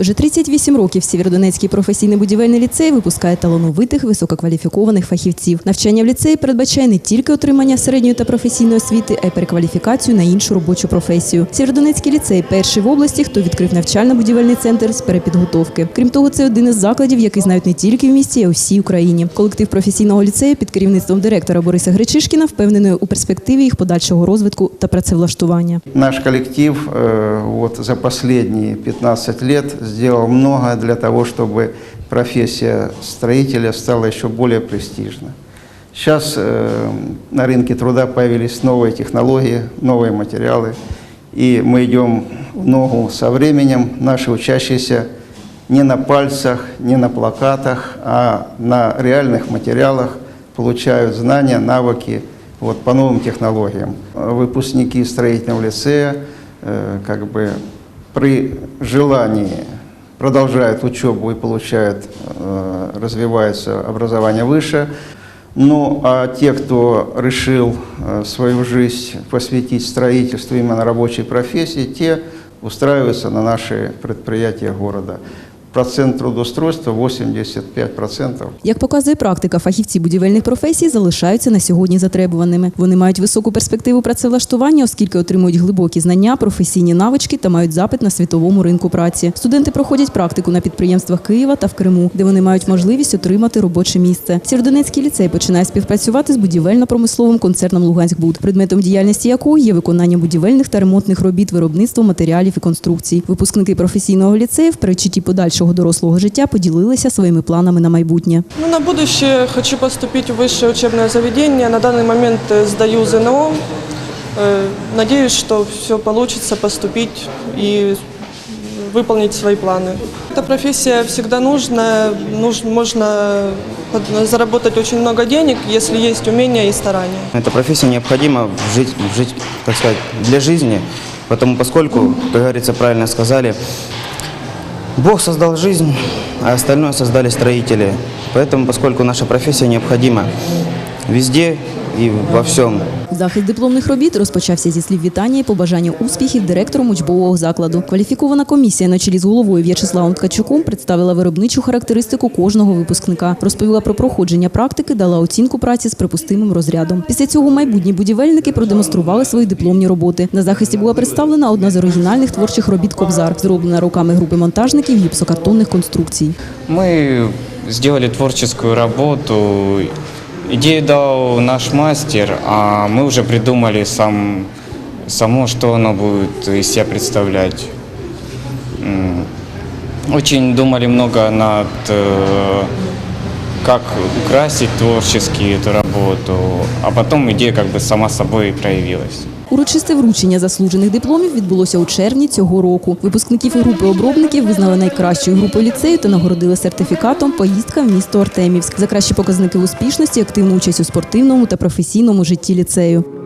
Вже 38 років Сєвєродонецький професійний будівельний ліцей випускає талановитих висококваліфікованих фахівців. Навчання в ліцеї передбачає не тільки отримання середньої та професійної освіти, а й перекваліфікацію на іншу робочу професію. Сєвєродонецький ліцей перший в області, хто відкрив навчально-будівельний центр з перепідготовки. Крім того, це один із закладів, який знають не тільки в місті, а й у всій Україні. Колектив професійного ліцею під керівництвом директора Бориса Гречишкіна впевнений у перспективі їх подальшого розвитку та працевлаштування. Наш коллектив э, вот, за последние 15 лет сделал многое для того, чтобы профессия строителя стала еще более престижной. Сейчас э, на рынке труда появились новые технологии, новые материалы, и мы идем в ногу со временем. Наши учащиеся не на пальцах, не на плакатах, а на реальных материалах получают знания, навыки вот, по новым технологиям. Выпускники строительного лицея э, как бы при желании продолжают учебу и получают, э, развивается образование выше. Ну а те, кто решил э, свою жизнь посвятить строительству именно рабочей профессии, те устраиваются на наши предприятия города. Процент трудоустройства 85%. Як показує практика, фахівці будівельних професій залишаються на сьогодні затребуваними. Вони мають високу перспективу працевлаштування, оскільки отримують глибокі знання, професійні навички та мають запит на світовому ринку праці. Студенти проходять практику на підприємствах Києва та в Криму, де вони мають можливість отримати робоче місце. Сєвєродонецький ліцей починає співпрацювати з будівельно-промисловим концерном Луганськбуд, предметом діяльності якого є виконання будівельних та ремонтних робіт, виробництво матеріалів і конструкцій. Випускники професійного ліцею в передчутті подальшого дорослого життя поділилися своїми планами на майбутнє. Ну, на будущее хочу поступить в высшее учебное заведение. На данный момент э, сдаю ЗНО. Э, Надеюсь, что все получится поступить и выполнить свои планы. Эта профессия всегда нужна. Нуж- можно под- заработать очень много денег, если есть умения и старания. Эта профессия необходима в жить, в жить, так сказать, для жизни, потому поскольку, как говорится, правильно сказали, Бог создал жизнь, а остальное создали строители. Поэтому, поскольку наша профессия необходима везде и во всем, Захист дипломних робіт розпочався зі слів вітання і побажання успіхів директором учбового закладу. Кваліфікована комісія на чолі з головою В'ячеславом Ткачуком представила виробничу характеристику кожного випускника, розповіла про проходження практики, дала оцінку праці з припустимим розрядом. Після цього майбутні будівельники продемонстрували свої дипломні роботи. На захисті була представлена одна з оригінальних творчих робіт Кобзар, зроблена руками групи монтажників гіпсокартонних конструкцій. Мы сделали творческую работу. Идею дал наш мастер, а мы уже придумали сам, само, что оно будет из себя представлять. Очень думали много над, э, как украсить творчески эту работу, а потом идея как бы сама собой проявилась. Урочисте вручення заслужених дипломів відбулося у червні цього року. Випускників групи обробників визнали найкращою групою ліцею та нагородили сертифікатом поїздка в місто Артемівськ за кращі показники успішності, активну участь у спортивному та професійному житті ліцею.